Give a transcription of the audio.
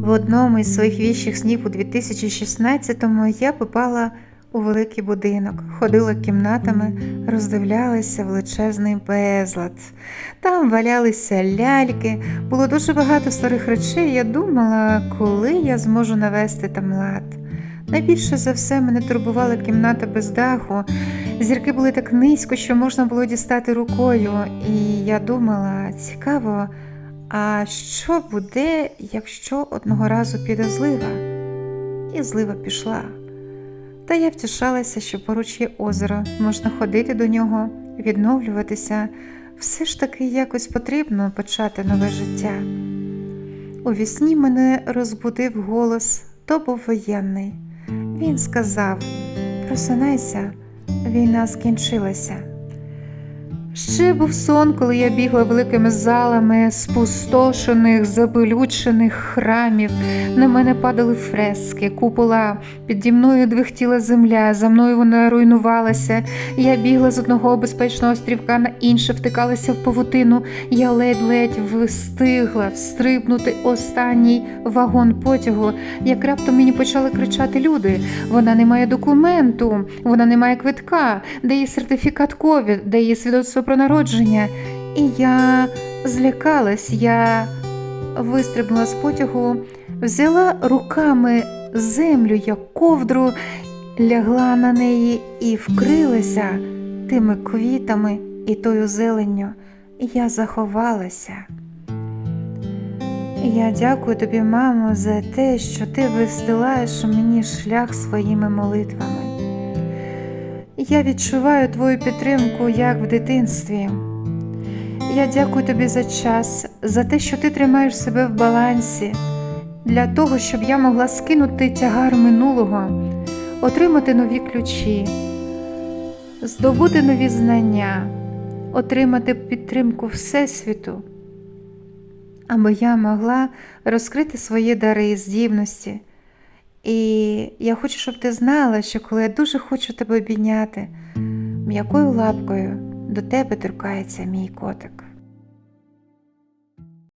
В одному із своїх віщих снів у 2016-му я попала у великий будинок, ходила кімнатами, роздивлялася величезний безлад. Там валялися ляльки, було дуже багато старих речей. Я думала, коли я зможу навести там лад. Найбільше за все мене турбувала кімната без даху. Зірки були так низько, що можна було дістати рукою, і я думала, цікаво, а що буде, якщо одного разу піде злива? І злива пішла. Та я втішалася, що поруч є озеро, можна ходити до нього, відновлюватися. Все ж таки якось потрібно почати нове життя. У вісні мене розбудив голос, то був воєнний. Він сказав: Просинайся, війна скінчилася. Ще був сон, коли я бігла великими залами спустошених, забелючених храмів. На мене падали фрески, купола, піді мною двихтіла земля, за мною вона руйнувалася. Я бігла з одного безпечного острівка на інше, втикалася в павутину. Я ледь-ледь встигла встрибнути останній вагон потягу, як раптом мені почали кричати люди. Вона не має документу, вона не має квитка, де її сертифікат ковід, де її свідоцтво про народження. І я злякалась, я вистрибнула з потягу, взяла руками землю як ковдру, лягла на неї і вкрилася тими квітами і тою зеленню. Я заховалася. Я дякую тобі, мамо, за те, що ти вистилаєш мені шлях своїми молитвами. Я відчуваю твою підтримку як в дитинстві. Я дякую тобі за час, за те, що ти тримаєш себе в балансі, для того, щоб я могла скинути тягар минулого, отримати нові ключі, здобути нові знання, отримати підтримку Всесвіту, аби я могла розкрити свої дари і здібності. І я хочу, щоб ти знала, що коли я дуже хочу тебе обійняти, м'якою лапкою до тебе торкається мій котик.